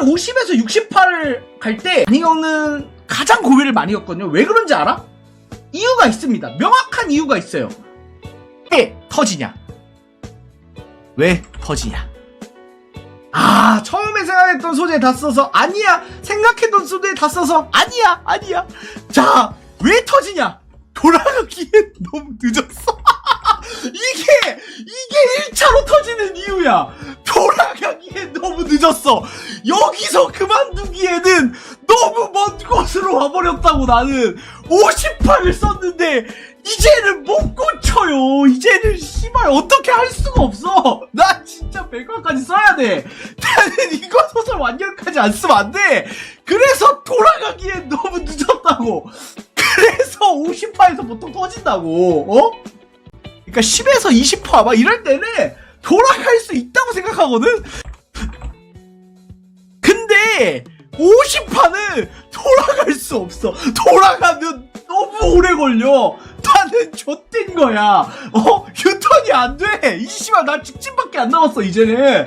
사실 50에서 68을 갈때 겪는 가장 고비를 많이 겪거든요. 왜 그런지 알아? 이유가 있습니다. 명확한 이유가 있어요. 왜 터지냐? 왜 터지냐? 아, 처음에 생각했던 소재 다 써서 아니야. 생각했던 소재 다 써서 아니야. 아니야. 자, 왜 터지냐? 돌아가기에 너무 늦었어. 이게 이게 1차로 터지는 이유야. 늦었어. 여기서 그만두기에는 너무 먼 곳으로 와버렸다고 나는 58을 썼는데 이제는 못 고쳐요. 이제는 씨발 어떻게 할 수가 없어. 나 진짜 100화까지 써야 돼. 나는 이거 소설 완결까지 안 쓰면 안 돼. 그래서 돌아가기에 너무 늦었다고. 그래서 50화에서 보통 터진다고. 어? 그러니까 10에서 20화 막 이럴 때는 돌아갈 수 있다고 생각하거든. 근데 50화는 돌아갈 수 없어. 돌아가면 너무 오래 걸려. 나는 좆된 거야. 어? 유턴이 안 돼. 이 씨발 나 직진밖에 안 남았어 이제는.